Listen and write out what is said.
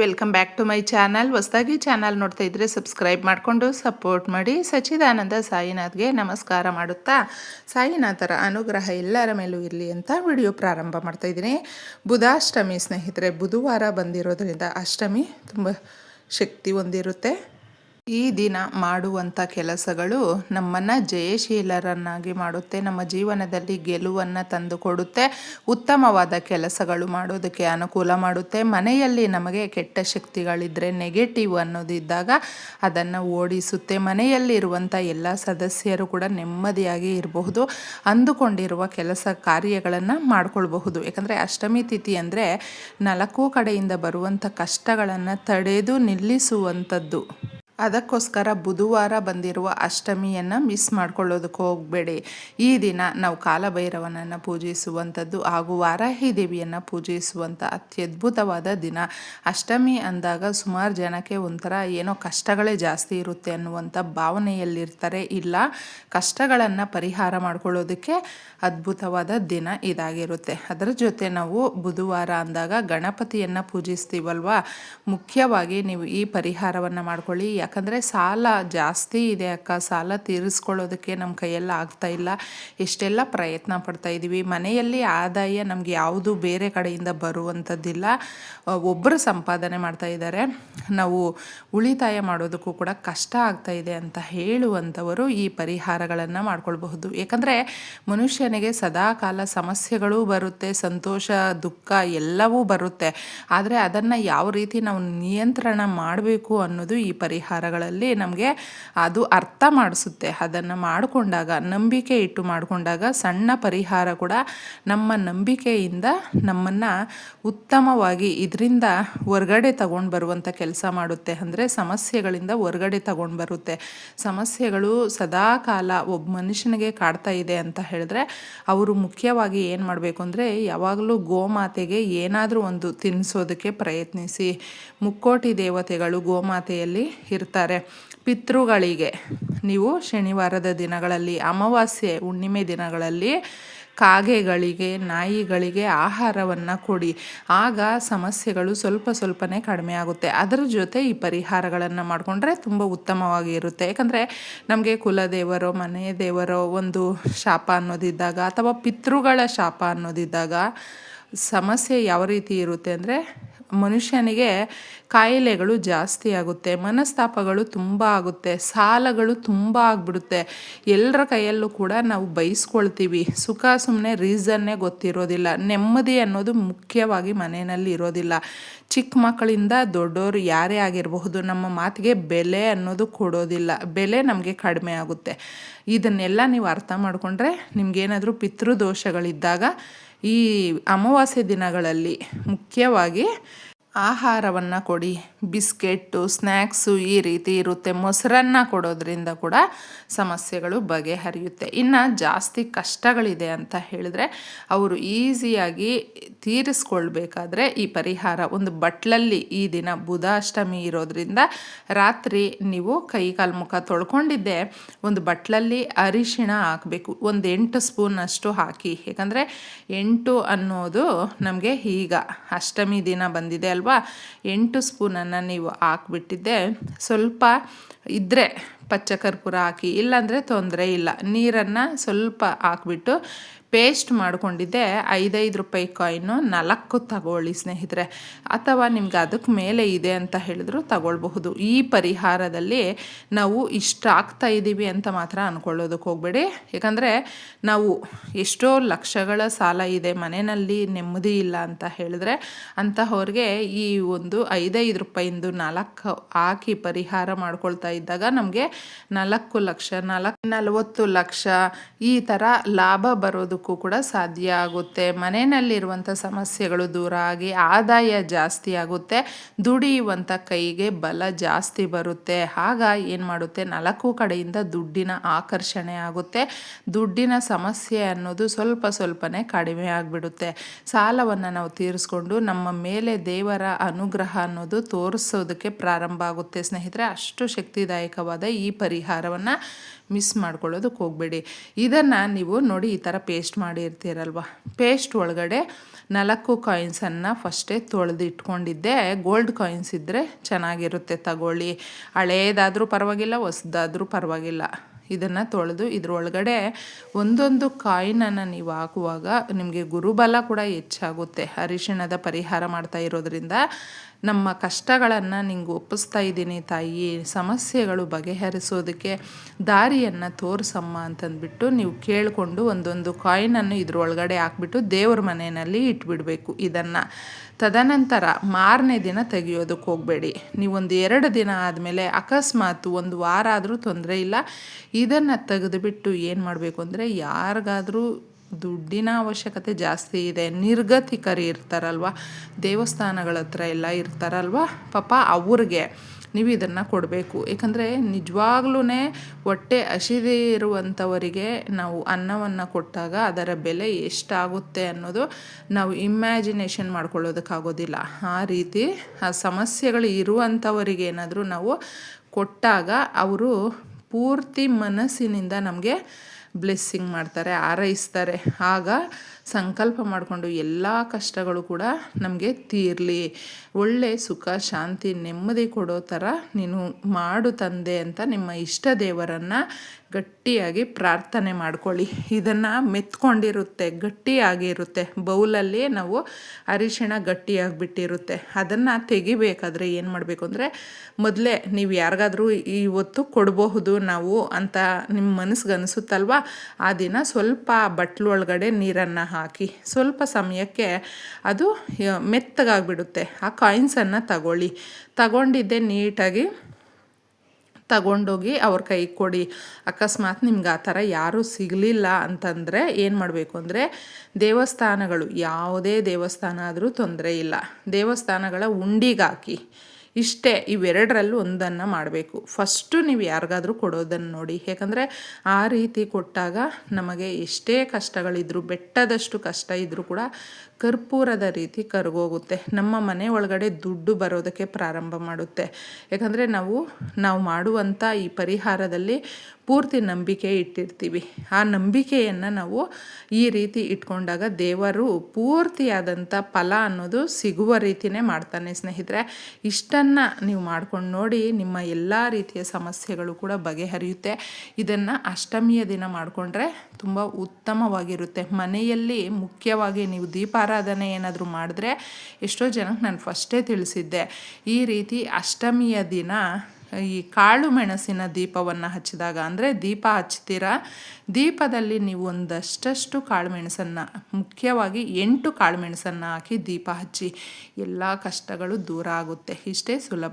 Welcome back to my channel. ಹೊಸದಾಗಿ channel ನೋಡ್ತಾ ಇದ್ರೆ ಸಬ್ಸ್ಕ್ರೈಬ್ ಮಾಡಿಕೊಂಡು ಸಪೋರ್ಟ್ ಮಾಡಿ. ಸಚ್ಚಿದಾನಂದ ಸಾಯಿನಾಥ್ಗೆ ನಮಸ್ಕಾರ ಮಾಡುತ್ತಾ? ಸಾಯಿನಾಥರ ಅನುಗ್ರಹ ಎಲ್ಲರ ಮೇಲೂ ಇರಲಿ ಅಂತ ವಿಡಿಯೋ ಪ್ರಾರಂಭ ಮಾಡ್ತಾ ಇದ್ದೀನಿ. ಬುಧಾಷ್ಟಮಿ ಸ್ನೇಹಿತರೆ, ಬುಧವಾರ ಬಂದಿರೋದ್ರಿಂದ ಅಷ್ಟಮಿ ತುಂಬ ಶಕ್ತಿ ಹೊಂದಿರುತ್ತೆ. ಈ ದಿನ ಮಾಡುವಂಥ ಕೆಲಸಗಳು ನಮ್ಮನ್ನು ಜಯಶೀಲರನ್ನಾಗಿ ಮಾಡುತ್ತೆ. ನಮ್ಮ ಜೀವನದಲ್ಲಿ ಗೆಲುವನ್ನು ತಂದು ಕೊಡುತ್ತೆ. ಉತ್ತಮವಾದ ಕೆಲಸಗಳು ಮಾಡೋದಕ್ಕೆ ಅನುಕೂಲ ಮಾಡುತ್ತೆ. ಮನೆಯಲ್ಲಿ ನಮಗೆ ಕೆಟ್ಟ ಶಕ್ತಿಗಳಿದ್ದರೆ ನೆಗೆಟಿವ್ ಅನ್ನೋದಿದ್ದಾಗ ಅದನ್ನು ಓಡಿಸುತ್ತೆ. ಮನೆಯಲ್ಲಿರುವಂಥ ಎಲ್ಲ ಸದಸ್ಯರು ಕೂಡ ನೆಮ್ಮದಿಯಾಗಿ ಇರಬಹುದು. ಅಂದುಕೊಂಡಿರುವ ಕೆಲಸ ಕಾರ್ಯಗಳನ್ನು ಮಾಡಿಕೊಳ್ಬಹುದು. ಯಾಕಂದರೆ ಅಷ್ಟಮಿ ತಿಥಿ ಅಂದರೆ ನಾಲ್ಕು ಕಡೆಯಿಂದ ಬರುವಂಥ ಕಷ್ಟಗಳನ್ನು ತಡೆದು ನಿಲ್ಲಿಸುವಂಥದ್ದು. ಅದಕ್ಕೋಸ್ಕರ ಬುಧವಾರ ಬಂದಿರುವ ಅಷ್ಟಮಿಯನ್ನು ಮಿಸ್ ಮಾಡ್ಕೊಳ್ಳೋದಕ್ಕೆ ಹೋಗಬೇಡಿ. ಈ ದಿನ ನಾವು ಕಾಲಭೈರವನನ್ನು ಪೂಜಿಸುವಂಥದ್ದು ಹಾಗೂ ವಾರಾಹಿ ದೇವಿಯನ್ನು ಪೂಜಿಸುವಂಥ ಅತ್ಯದ್ಭುತವಾದ ದಿನ. ಅಷ್ಟಮಿ ಅಂದಾಗ ಸುಮಾರು ಜನಕ್ಕೆ ಒಂಥರ ಏನೋ ಕಷ್ಟಗಳೇ ಜಾಸ್ತಿ ಇರುತ್ತೆ ಅನ್ನುವಂಥ ಭಾವನೆಯಲ್ಲಿರ್ತಾರೆ. ಇಲ್ಲ, ಕಷ್ಟಗಳನ್ನು ಪರಿಹಾರ ಮಾಡ್ಕೊಳ್ಳೋದಕ್ಕೆ ಅದ್ಭುತವಾದ ದಿನ ಇದಾಗಿರುತ್ತೆ. ಅದರ ಜೊತೆ ನಾವು ಬುಧವಾರ ಅಂದಾಗ ಗಣಪತಿಯನ್ನು ಪೂಜಿಸ್ತೀವಲ್ವ? ಮುಖ್ಯವಾಗಿ ನೀವು ಈ ಪರಿಹಾರವನ್ನು ಮಾಡ್ಕೊಳ್ಳಿ ಯಾಕಂದರೆ ಸಾಲ ಜಾಸ್ತಿ ಇದೆ ಅಕ್ಕ. ಸಾಲ ತೀರಿಸ್ಕೊಳ್ಳೋದಕ್ಕೆ ನಮ್ಮ ಕೈಯೆಲ್ಲ ಆಗ್ತಾ ಇಲ್ಲ. ಎಷ್ಟೆಲ್ಲ ಪ್ರಯತ್ನ ಪಡ್ತಾ ಇದ್ದೀವಿ ಮನೆಯಲ್ಲಿ ಆದಾಯ ನಮಗೆ ಯಾವುದು ಬೇರೆ ಕಡೆಯಿಂದ ಬರುವಂಥದ್ದಿಲ್ಲ. ಒಬ್ಬರು ಸಂಪಾದನೆ ಮಾಡ್ತಾ ಇದ್ದಾರೆ. ನಾವು ಉಳಿತಾಯ ಮಾಡೋದಕ್ಕೂ ಕೂಡ ಕಷ್ಟ ಆಗ್ತಾ ಇದೆ ಅಂತ ಹೇಳುವಂಥವರು ಈ ಪರಿಹಾರಗಳನ್ನು ಮಾಡ್ಕೊಳ್ಬಹುದು. ಯಾಕಂದರೆ ಮನುಷ್ಯನಿಗೆ ಸದಾಕಾಲ ಸಮಸ್ಯೆಗಳು ಬರುತ್ತೆ, ಸಂತೋಷ, ದುಃಖ ಎಲ್ಲವೂ ಬರುತ್ತೆ. ಆದರೆ ಅದನ್ನು ಯಾವ ರೀತಿ ನಾವು ನಿಯಂತ್ರಣ ಮಾಡಬೇಕು ಅನ್ನೋದು ಈ ಪರಿಹಾರ ಪರಿಹಾರಗಳಲ್ಲಿ ನಮಗೆ ಅದು ಅರ್ಥ ಮಾಡಿಸುತ್ತೆ. ಅದನ್ನು ಮಾಡಿಕೊಂಡಾಗ, ನಂಬಿಕೆ ಇಟ್ಟು ಮಾಡಿಕೊಂಡಾಗ ಸಣ್ಣ ಪರಿಹಾರ ಕೂಡ ನಮ್ಮ ನಂಬಿಕೆಯಿಂದ ನಮ್ಮನ್ನು ಉತ್ತಮವಾಗಿ ಇದರಿಂದ ಹೊರಗಡೆ ತಗೊಂಡು ಬರುವಂಥ ಕೆಲಸ ಮಾಡುತ್ತೆ. ಅಂದರೆ ಸಮಸ್ಯೆಗಳಿಂದ ಹೊರಗಡೆ ತಗೊಂಡು ಬರುತ್ತೆ. ಸಮಸ್ಯೆಗಳು ಸದಾ ಕಾಲ ಒಬ್ಬ ಮನುಷ್ಯನಿಗೆ ಕಾಡ್ತಾ ಇದೆ ಅಂತ ಹೇಳಿದ್ರೆ ಅವರು ಮುಖ್ಯವಾಗಿ ಏನು ಮಾಡಬೇಕು ಅಂದರೆ ಯಾವಾಗಲೂ ಗೋಮಾತೆಗೆ ಏನಾದರೂ ಒಂದು ತಿನ್ನಿಸೋದಕ್ಕೆ ಪ್ರಯತ್ನಿಸಿ. ಮುಕ್ಕೋಟಿ ದೇವತೆಗಳು ಗೋಮಾತೆಯಲ್ಲಿ ಇರ್ತಾರೆ. ಪಿತೃಗಳಿಗೆ ನೀವು ಶನಿವಾರದ ದಿನಗಳಲ್ಲಿ, ಅಮಾವಾಸ್ಯೆ ಹುಣ್ಣಿಮೆ ದಿನಗಳಲ್ಲಿ ಕಾಗೆಗಳಿಗೆ, ನಾಯಿಗಳಿಗೆ ಆಹಾರವನ್ನು ಕೊಡಿ. ಆಗ ಸಮಸ್ಯೆಗಳು ಸ್ವಲ್ಪ ಸ್ವಲ್ಪನೇ ಕಡಿಮೆ ಆಗುತ್ತೆ. ಅದರ ಜೊತೆ ಈ ಪರಿಹಾರಗಳನ್ನು ಮಾಡಿಕೊಂಡ್ರೆ ತುಂಬ ಉತ್ತಮವಾಗಿ ಇರುತ್ತೆ. ಯಾಕಂದರೆ ನಮಗೆ ಕುಲದೇವರೋ ಮನೆಯ ದೇವರೋ ಒಂದು ಶಾಪ ಅನ್ನೋದಿದ್ದಾಗ ಅಥವಾ ಪಿತೃಗಳ ಶಾಪ ಅನ್ನೋದಿದ್ದಾಗ ಸಮಸ್ಯೆ ಯಾವ ರೀತಿ ಇರುತ್ತೆ ಅಂದರೆ ಮನುಷ್ಯನಿಗೆ ಕಾಯಿಲೆಗಳು ಜಾಸ್ತಿ ಆಗುತ್ತೆ, ಮನಸ್ತಾಪಗಳು ತುಂಬ ಆಗುತ್ತೆ, ಸಾಲಗಳು ತುಂಬ ಆಗಿಬಿಡುತ್ತೆ. ಎಲ್ಲರ ಕೈಯಲ್ಲೂ ಕೂಡ ನಾವು ಬೈಸ್ಕೊಳ್ತೀವಿ. ಸುಖ ಸುಮ್ಮನೆ ರೀಸನ್ನೇ ಗೊತ್ತಿರೋದಿಲ್ಲ. ನೆಮ್ಮದಿ ಅನ್ನೋದು ಮುಖ್ಯವಾಗಿ ಮನೆಯಲ್ಲಿ ಇರೋದಿಲ್ಲ. ಚಿಕ್ಕ ಮಕ್ಕಳಿಂದ ದೊಡ್ಡವರು ಯಾರೇ ಆಗಿರಬಹುದು, ನಮ್ಮ ಮಾತಿಗೆ ಬೆಲೆ ಅನ್ನೋದು ಕೊಡೋದಿಲ್ಲ. ಬೆಲೆ ನಮಗೆ ಕಡಿಮೆ ಆಗುತ್ತೆ. ಇದನ್ನೆಲ್ಲ ನೀವು ಅರ್ಥ ಮಾಡಿಕೊಂಡ್ರೆ ನಿಮಗೇನಾದರೂ ಪಿತೃದೋಷಗಳಿದ್ದಾಗ ಈ ಅಮಾವಾಸ್ಯೆ ದಿನಗಳಲ್ಲಿ ಮುಖ್ಯವಾಗಿ ಆಹಾರವನ್ನು ಕೊಡಿ. ಬಿಸ್ಕೆಟ್ಟು ಸ್ನ್ಯಾಕ್ಸು ಈ ರೀತಿ ಇರುತ್ತೆ. ಮೊಸರನ್ನ ಕೊಡೋದ್ರಿಂದ ಕೂಡ ಸಮಸ್ಯೆಗಳು ಬಗೆಹರಿಯುತ್ತೆ. ಇನ್ನು ಜಾಸ್ತಿ ಕಷ್ಟಗಳಿದೆ ಅಂತ ಹೇಳಿದ್ರೆ ಅವರು ಈಸಿಯಾಗಿ ತೀರಿಸ್ಕೊಳ್ಬೇಕಾದ್ರೆ ಈ ಪರಿಹಾರ. ಒಂದು ಬಟ್ಲಲ್ಲಿ ಈ ದಿನ ಬುಧಾಷ್ಟಮಿ ಇರೋದ್ರಿಂದ ರಾತ್ರಿ ನೀವು ಕೈ ಕಾಲು ಮುಖ ತೊಳ್ಕೊಂಡಿದ್ದೆ, ಒಂದು ಬಟ್ಲಲ್ಲಿ ಅರಿಶಿಣ ಹಾಕಬೇಕು. ಒಂದು ಎಂಟು ಸ್ಪೂನಷ್ಟು ಹಾಕಿ. ಯಾಕಂದರೆ ಎಂಟು ಅನ್ನೋದು ನಮಗೆ ಈಗ ಅಷ್ಟಮಿ ದಿನ ಬಂದಿದೆ ಅಲ್ವಾ? ಅಲ್ವಾ ಎಂಟು ಸ್ಪೂನನ್ನು ನೀವು ಹಾಕ್ಬಿಟ್ಟಿದ್ದೆ. ಸ್ವಲ್ಪ ಇದ್ದರೆ ಪಚ್ಚ ಕರ್ಪೂರ ಹಾಕಿ, ಇಲ್ಲಾಂದರೆ ತೊಂದರೆ ಇಲ್ಲ. ನೀರನ್ನು ಸ್ವಲ್ಪ ಹಾಕ್ಬಿಟ್ಟು ಪೇಸ್ಟ್ ಮಾಡಿಕೊಂಡಿದ್ದೆ ಐದೈದು ರೂಪಾಯಿ ಕಾಯಿನು ನಾಲ್ಕು ತಗೊಳ್ಳಿ ಸ್ನೇಹಿತರೆ. ಅಥವಾ ನಿಮ್ಗೆ ಅದಕ್ಕೆ ಮೇಲೆ ಇದೆ ಅಂತ ಹೇಳಿದ್ರು ತಗೊಳ್ಬಹುದು. ಈ ಪರಿಹಾರದಲ್ಲಿ ನಾವು ಇಷ್ಟು ಆಗ್ತಾ ಇದ್ದೀವಿ ಅಂತ ಮಾತ್ರ ಅಂದ್ಕೊಳ್ಳೋದಕ್ಕೆ ಹೋಗಬೇಡಿ. ಯಾಕಂದರೆ ನಾವು ಎಷ್ಟೋ ಲಕ್ಷಗಳ ಸಾಲ ಇದೆ, ಮನೆಯಲ್ಲಿ ನೆಮ್ಮದಿ ಇಲ್ಲ ಅಂತ ಹೇಳಿದ್ರೆ ಅಂತಹವ್ರಿಗೆ ಈ ಒಂದು ಐದೈದು ರೂಪಾಯಿಂದು ನಾಲ್ಕು ಹಾಕಿ ಪರಿಹಾರ ಮಾಡ್ಕೊಳ್ತಾ ಇದ್ದಾಗ ನಮಗೆ ನಾಲ್ಕು ಲಕ್ಷ, ನಾಲ್ಕು ನಲವತ್ತು ಲಕ್ಷ ಈ ಥರ ಲಾಭ ಬರೋದಕ್ಕೂ ಕೂಡ ಸಾಧ್ಯ ಆಗುತ್ತೆ. ಮನೆಯಲ್ಲಿರುವಂಥ ಸಮಸ್ಯೆಗಳು ದೂರ ಆಗಿ ಆದಾಯ ಜಾಸ್ತಿ ಆಗುತ್ತೆ. ದುಡಿಯುವಂಥ ಕೈಗೆ ಬಲ ಜಾಸ್ತಿ ಬರುತ್ತೆ. ಆಗ ಏನು ಮಾಡುತ್ತೆ? ನಾಲ್ಕು ಕಡೆಯಿಂದ ದುಡ್ಡಿನ ಆಕರ್ಷಣೆ ಆಗುತ್ತೆ. ದುಡ್ಡಿನ ಸಮಸ್ಯೆ ಅನ್ನೋದು ಸ್ವಲ್ಪ ಸ್ವಲ್ಪನೇ ಕಡಿಮೆ ಆಗಿಬಿಡುತ್ತೆ. ಸಾಲವನ್ನು ನಾವು ತೀರಿಸ್ಕೊಂಡು ನಮ್ಮ ಮೇಲೆ ದೇವರ ಅನುಗ್ರಹ ಅನ್ನೋದು ತೋರಿಸೋದಕ್ಕೆ ಪ್ರಾರಂಭ ಆಗುತ್ತೆ. ಸ್ನೇಹಿತರೆ, ಅಷ್ಟು ಶಕ್ತಿದಾಯಕವಾದ ಈ ಪರಿಹಾರವನ್ನು ಮಿಸ್ ಮಾಡ್ಕೊಳ್ಳೋದಕ್ಕೆ ಹೋಗಬೇಡಿ. ಇದನ್ನು ನೀವು ನೋಡಿ ಈ ಥರ ಪೇಸ್ಟ್ ಮಾಡಿರ್ತೀರಲ್ವ? ಪೇಸ್ಟ್ ಒಳಗಡೆ ನಾಲ್ಕು ಕಾಯಿನ್ಸನ್ನು ಫಸ್ಟೇ ತೊಳೆದು ಇಟ್ಕೊಂಡಿದ್ದೆ ಗೋಲ್ಡ್ ಕಾಯಿನ್ಸ್ ಇದ್ದರೆ ಚೆನ್ನಾಗಿರುತ್ತೆ ತಗೊಳ್ಳಿ. ಹಳೇದಾದರೂ ಪರವಾಗಿಲ್ಲ, ಹೊಸದಾದರೂ ಪರವಾಗಿಲ್ಲ. ಇದನ್ನು ತೊಳೆದು ಇದರೊಳಗಡೆ ಒಂದೊಂದು ಕಾಯಿನನ್ನು ನೀವು ಹಾಕುವಾಗ ನಿಮಗೆ ಗುರುಬಲ ಕೂಡ ಹೆಚ್ಚಾಗುತ್ತೆ. ಅರಿಶಿಣದ ಪರಿಹಾರ ಮಾಡ್ತಾ ಇರೋದ್ರಿಂದ ನಮ್ಮ ಕಷ್ಟಗಳನ್ನು ನಿಂಗೆ ಒಪ್ಪಿಸ್ತಾ ಇದ್ದೀನಿ ತಾಯಿ. ಸಮಸ್ಯೆಗಳು ಬಗೆಹರಿಸೋದಕ್ಕೆ ದಾರಿಯನ್ನು ತೋರಿಸಮ್ಮ ಅಂತಂದ್ಬಿಟ್ಟು ನೀವು ಕೇಳಿಕೊಂಡು ಒಂದೊಂದು ಕಾಯಿನನ್ನು ಇದರೊಳಗಡೆ ಹಾಕ್ಬಿಟ್ಟು ದೇವ್ರ ಮನೆಯಲ್ಲಿ ಇಟ್ಬಿಡಬೇಕು ಇದನ್ನು. ತದನಂತರ ಮಾರನೇ ದಿನ ತೆಗೆಯೋದಕ್ಕೆ ಹೋಗಬೇಡಿ. ನೀವೊಂದು ಎರಡು ದಿನ ಆದಮೇಲೆ ಅಕಸ್ಮಾತ್ ಒಂದು ವಾರ ಆದರೂ ತೊಂದರೆ ಇಲ್ಲ. ಇದನ್ನು ತೆಗೆದುಬಿಟ್ಟು ಏನು ಮಾಡಬೇಕು ಅಂದರೆ ಯಾರಿಗಾದರೂ ದುಡ್ಡಿನ ಅವಶ್ಯಕತೆ ಜಾಸ್ತಿ ಇದೆ. ನಿರ್ಗತಿಕರು ಇರ್ತಾರಲ್ವ? ದೇವಸ್ಥಾನಗಳ ಹತ್ರ ಎಲ್ಲ ಇರ್ತಾರಲ್ವ? ಪಾಪ ಅವ್ರಿಗೆ ನೀವು ಇದನ್ನು ಕೊಡಬೇಕು. ಏಕೆಂದರೆ ನಿಜವಾಗ್ಲೂ ಹೊಟ್ಟೆ ಹಸಿದೇ ಇರುವಂಥವರಿಗೆ ನಾವು ಅನ್ನವನ್ನು ಕೊಟ್ಟಾಗ ಅದರ ಬೆಲೆ ಎಷ್ಟಾಗುತ್ತೆ ಅನ್ನೋದು ನಾವು ಇಮ್ಯಾಜಿನೇಷನ್ ಮಾಡ್ಕೊಳ್ಳೋದಕ್ಕಾಗೋದಿಲ್ಲ. ಆ ರೀತಿ ಆ ಸಮಸ್ಯೆಗಳು ಇರುವಂಥವರಿಗೆ ಏನಾದರೂ ನಾವು ಕೊಟ್ಟಾಗ ಅವರು ಪೂರ್ತಿ ಮನಸ್ಸಿನಿಂದ ನಮಗೆ ಬ್ಲೆಸ್ಸಿಂಗ್ ಮಾಡ್ತಾರೆ ಆರೈಸ್ತಾರೆ ಆಗ ಸಂಕಲ್ಪ ಮಾಡಿಕೊಂಡು ಎಲ್ಲ ಕಷ್ಟಗಳು ಕೂಡ ನಮಗೆ ತೀರಲಿ. ಒಳ್ಳೆ ಸುಖ, ಶಾಂತಿ, ನೆಮ್ಮದಿ ಕೊಡೋ ಥರ ನೀನು ಮಾಡು ತಂದೆ ಅಂತ ನಿಮ್ಮ ಇಷ್ಟ ದೇವರನ್ನು ಗಟ್ಟಿಯಾಗಿ ಪ್ರಾರ್ಥನೆ ಮಾಡ್ಕೊಳ್ಳಿ. ಇದನ್ನು ಮೆತ್ಕೊಂಡಿರುತ್ತೆ, ಗಟ್ಟಿಯಾಗಿರುತ್ತೆ. ಬೌಲಲ್ಲಿ ನಾವು ಅರಿಶಿಣ ಗಟ್ಟಿಯಾಗಿಬಿಟ್ಟಿರುತ್ತೆ. ಅದನ್ನು ತೆಗಿಬೇಕಾದ್ರೆ ಏನು ಮಾಡಬೇಕು ಅಂದರೆ ಮೊದಲೇ ನೀವು ಯಾರಿಗಾದರೂ ಇವತ್ತು ಕೊಡಬಹುದು ನಾವು ಅಂತ ನಿಮ್ಮ ಮನಸ್ಸಿಗೆ ಅನಿಸುತ್ತಲ್ವ ಆ ದಿನ ಸ್ವಲ್ಪ ಬಟ್ಲು ಒಳಗಡೆ ನೀರನ್ನು ಹಾಕಿ ಸ್ವಲ್ಪ ಸಮಯಕ್ಕೆ ಅದು ಮೆತ್ತಗಾಗ್ಬಿಡುತ್ತೆ. ಆ ಕಾಯಿನ್ಸನ್ನು ತಗೊಳ್ಳಿ. ತಗೊಂಡಿದ್ದೆ ನೀಟಾಗಿ ತಗೊಂಡೋಗಿ ಅವ್ರ ಕೈಗೆ ಕೊಡಿ. ಅಕಸ್ಮಾತ್ ನಿಮ್ಗೆ ಆ ಥರ ಯಾರೂ ಸಿಗಲಿಲ್ಲ ಅಂತಂದರೆ ಏನು ಮಾಡಬೇಕು ಅಂದರೆ, ದೇವಸ್ಥಾನಗಳು, ಯಾವುದೇ ದೇವಸ್ಥಾನ ಆದರೂ ತೊಂದರೆ ಇಲ್ಲ. ದೇವಸ್ಥಾನಗಳ ಉಂಡಿಗಾಕಿ. ಇಷ್ಟೇ ಇವೆರಡರಲ್ಲೂ ಒಂದನ್ನು ಮಾಡಬೇಕು. ಫಸ್ಟು ನೀವು ಯಾರಿಗಾದರೂ ಕೊಡೋದನ್ನು ನೋಡಿ. ಯಾಕಂದರೆ ಆ ರೀತಿ ಕೊಟ್ಟಾಗ ನಮಗೆ ಎಷ್ಟೇ ಕಷ್ಟಗಳಿದ್ರೂ, ಬೆಟ್ಟದಷ್ಟು ಕಷ್ಟ ಇದ್ದರೂ ಕೂಡ ಕರ್ಪೂರದ ರೀತಿ ಕರಗೋಗುತ್ತೆ. ನಮ್ಮ ಮನೆ ಒಳಗಡೆ ದುಡ್ಡು ಬರೋದಕ್ಕೆ ಪ್ರಾರಂಭ ಮಾಡುತ್ತೆ. ಯಾಕಂದರೆ ನಾವು ನಾವು ಮಾಡುವಂಥ ಈ ಪರಿಹಾರದಲ್ಲಿ ಪೂರ್ತಿ ನಂಬಿಕೆ ಇಟ್ಟಿರ್ತೀವಿ. ಆ ನಂಬಿಕೆಯನ್ನು ನಾವು ಈ ರೀತಿ ಇಟ್ಕೊಂಡಾಗ ದೇವರು ಪೂರ್ತಿಯಾದಂಥ ಫಲ ಅನ್ನೋದು ಸಿಗುವ ರೀತಿಯೇ ಮಾಡ್ತಾನೆ ಸ್ನೇಹಿತರೆ. ಇಷ್ಟನ್ನು ನೀವು ಮಾಡ್ಕೊಂಡು ನೋಡಿ ನಿಮ್ಮ ಎಲ್ಲ ರೀತಿಯ ಸಮಸ್ಯೆಗಳು ಕೂಡ ಬಗೆಹರಿಯುತ್ತೆ. ಇದನ್ನು ಅಷ್ಟಮಿಯ ದಿನ ಮಾಡಿಕೊಂಡ್ರೆ ತುಂಬ ಉತ್ತಮವಾಗಿರುತ್ತೆ. ಮನೆಯಲ್ಲಿ ಮುಖ್ಯವಾಗಿ ನೀವು ದೀಪಾರಾಧನೆ ಏನಾದರೂ ಮಾಡಿದ್ರೆ ಎಷ್ಟೋ ಜನಕ್ಕೆ ನಾನು ಫಸ್ಟೇ ತಿಳಿಸಿದ್ದೆ. ಈ ರೀತಿ ಅಷ್ಟಮಿಯ ದಿನ ಈ ಕಾಳು ಮೆಣಸಿನ ದೀಪವನ್ನು ಹಚ್ಚಿದಾಗ, ಅಂದರೆ ದೀಪ ಹಚ್ತೀರಾ? ದೀಪದಲ್ಲಿ ನೀವು ಒಂದಷ್ಟಷ್ಟು ಕಾಳು ಮೆಣಸನ್ನು, ಮುಖ್ಯವಾಗಿ ಎಂಟು ಕಾಳು ಮೆಣಸನ್ನು ಹಾಕಿ ದೀಪ ಹಚ್ಚಿ, ಎಲ್ಲ ಕಷ್ಟಗಳು ದೂರ ಆಗುತ್ತೆ. ಇಷ್ಟೇ ಸುಲಭ.